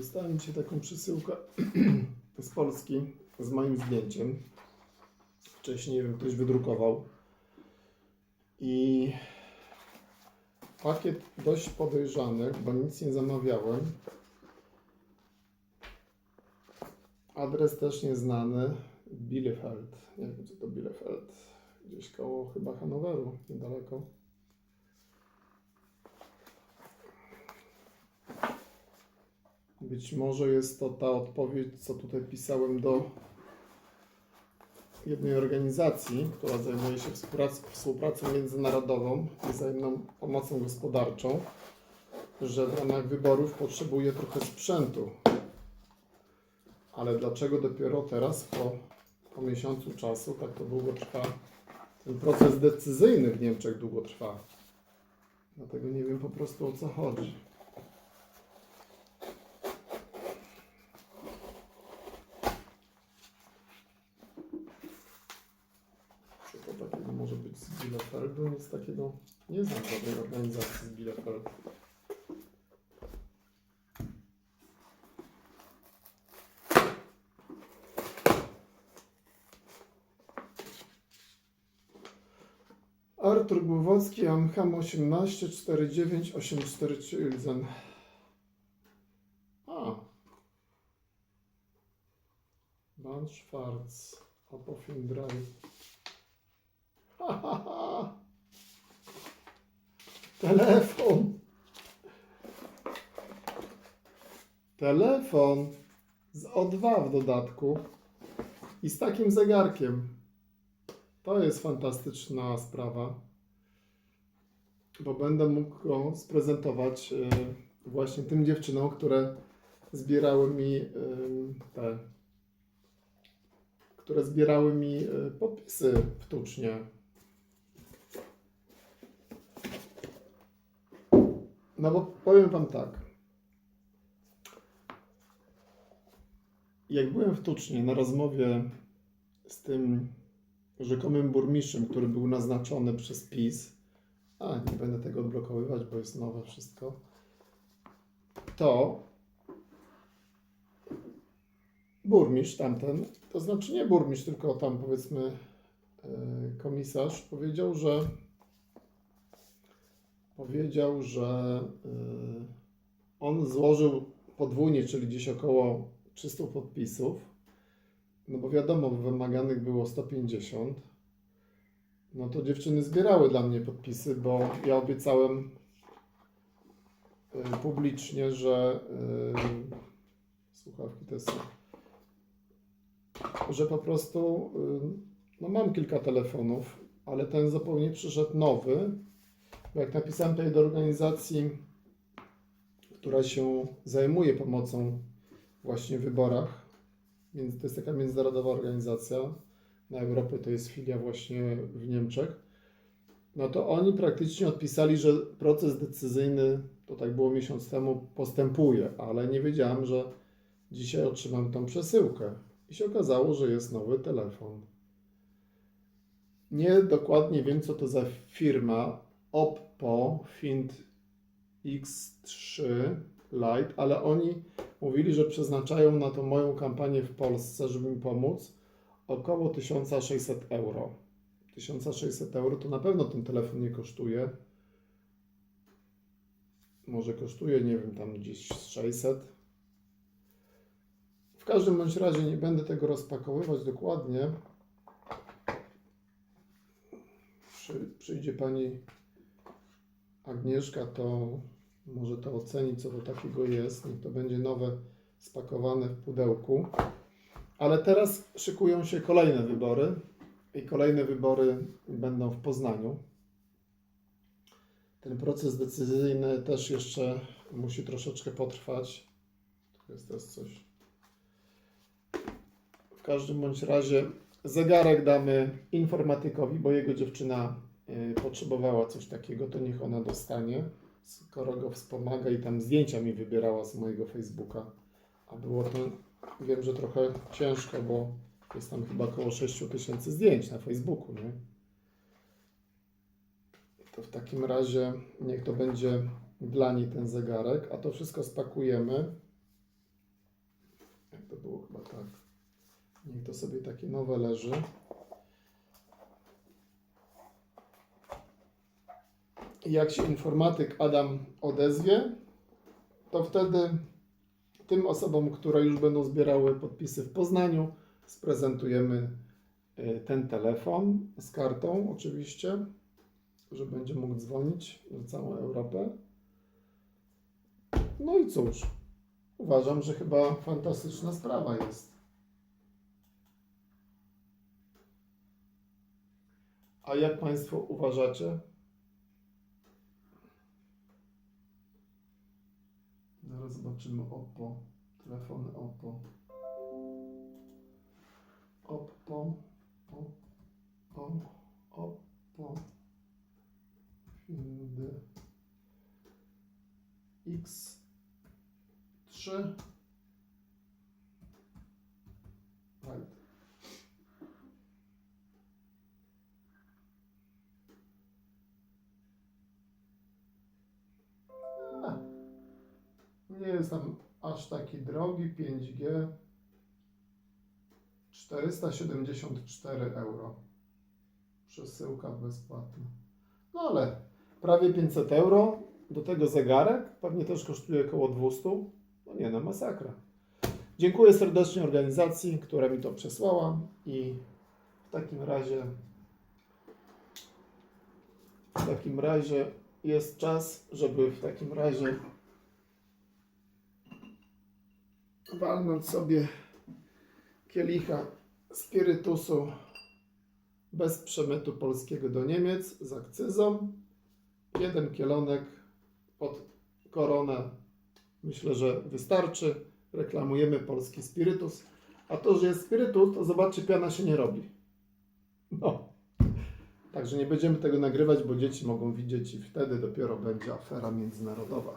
Dostałem dzisiaj taką przesyłkę z Polski z moim zdjęciem. Wcześniej ktoś wydrukował. I pakiet dość podejrzany, bo nic nie zamawiałem. Adres też nieznany. Bielefeld. Nie wiem, co to Bielefeld. Gdzieś koło chyba Hanoweru, niedaleko. Być może jest to ta odpowiedź, co tutaj pisałem do jednej organizacji, która zajmuje się współprac- współpracą międzynarodową i wzajemną pomocą gospodarczą, że w ramach wyborów potrzebuje trochę sprzętu. Ale dlaczego dopiero teraz, po, po miesiącu czasu, tak to długo trwa? Ten proces decyzyjny w Niemczech długo trwa. Dlatego nie wiem po prostu o co chodzi. Co to takiego może być z Bielefeldu? Nic takiego nie znam żadnej organizacji z Bielefeldu. Artur Głowocki, Amham 18 49 843 Ilzen. A. Ban Schwarz, Apofin Drive. Ha, ha, ha. Telefon. Telefon z O2 w dodatku i z takim zegarkiem. To jest fantastyczna sprawa, bo będę mógł go sprezentować y, właśnie tym dziewczynom, które zbierały mi y, te, które zbierały mi y, podpisy w No bo powiem Wam tak. Jak byłem w Tucznie na rozmowie z tym rzekomym burmistrzem, który był naznaczony przez PiS, a nie będę tego odblokowywać, bo jest nowe wszystko, to burmistrz tamten, to znaczy nie burmistrz, tylko tam powiedzmy e, komisarz, powiedział, że powiedział, że e, on złożył podwójnie, czyli gdzieś około 300 podpisów, no bo wiadomo, wymaganych było 150. No to dziewczyny zbierały dla mnie podpisy, bo ja obiecałem y, publicznie, że y, słuchawki te są, że po prostu y, no mam kilka telefonów, ale ten zupełnie przyszedł nowy, jak napisałem tutaj do organizacji, która się zajmuje pomocą właśnie w wyborach, to jest taka międzynarodowa organizacja. Na Europę to jest filia właśnie w Niemczech. No to oni praktycznie odpisali, że proces decyzyjny, to tak było miesiąc temu, postępuje, ale nie wiedziałem, że dzisiaj otrzymam tą przesyłkę. I się okazało, że jest nowy telefon. Nie dokładnie wiem, co to za firma. Oppo Find X3 Lite, ale oni mówili, że przeznaczają na to moją kampanię w Polsce, żeby mi pomóc, około 1600 euro. 1600 euro to na pewno ten telefon nie kosztuje. Może kosztuje, nie wiem, tam gdzieś 600. W każdym bądź razie nie będę tego rozpakowywać dokładnie. Przy, przyjdzie pani Agnieszka, to może to oceni, co to takiego jest. Niech to będzie nowe, spakowane w pudełku. Ale teraz szykują się kolejne wybory. I kolejne wybory będą w Poznaniu. Ten proces decyzyjny też jeszcze musi troszeczkę potrwać. Tu jest też coś. W każdym bądź razie zegarek damy informatykowi, bo jego dziewczyna potrzebowała coś takiego, to niech ona dostanie skoro go wspomaga i tam zdjęcia mi wybierała z mojego Facebooka. A było to, wiem, że trochę ciężko, bo jest tam chyba około 6 tysięcy zdjęć na Facebooku, nie? To w takim razie niech to będzie dla niej ten zegarek, a to wszystko spakujemy to było chyba tak. Niech to sobie takie nowe leży. Jak się informatyk Adam odezwie, to wtedy tym osobom, które już będą zbierały podpisy w Poznaniu, sprezentujemy y, ten telefon z kartą oczywiście, że będzie mógł dzwonić na całą Europę. No i cóż, uważam, że chyba fantastyczna sprawa jest. A jak Państwo uważacie? Zobaczymy Oppo, telefony Oppo. Oppo, Oppo, Oppo, Find X3 Nie jest tam aż taki drogi, 5G. 474 euro. Przesyłka bezpłatna. No ale prawie 500 euro. Do tego zegarek pewnie też kosztuje około 200. No nie, no masakra. Dziękuję serdecznie organizacji, która mi to przesłała i w takim razie w takim razie jest czas, żeby w takim razie walnąć sobie kielicha spirytusu bez przemytu polskiego do Niemiec z akcyzą. Jeden kielonek pod koronę myślę, że wystarczy. Reklamujemy polski spirytus. A to, że jest spirytus, to zobaczcie, piana się nie robi. No. Także nie będziemy tego nagrywać, bo dzieci mogą widzieć i wtedy dopiero będzie afera międzynarodowa.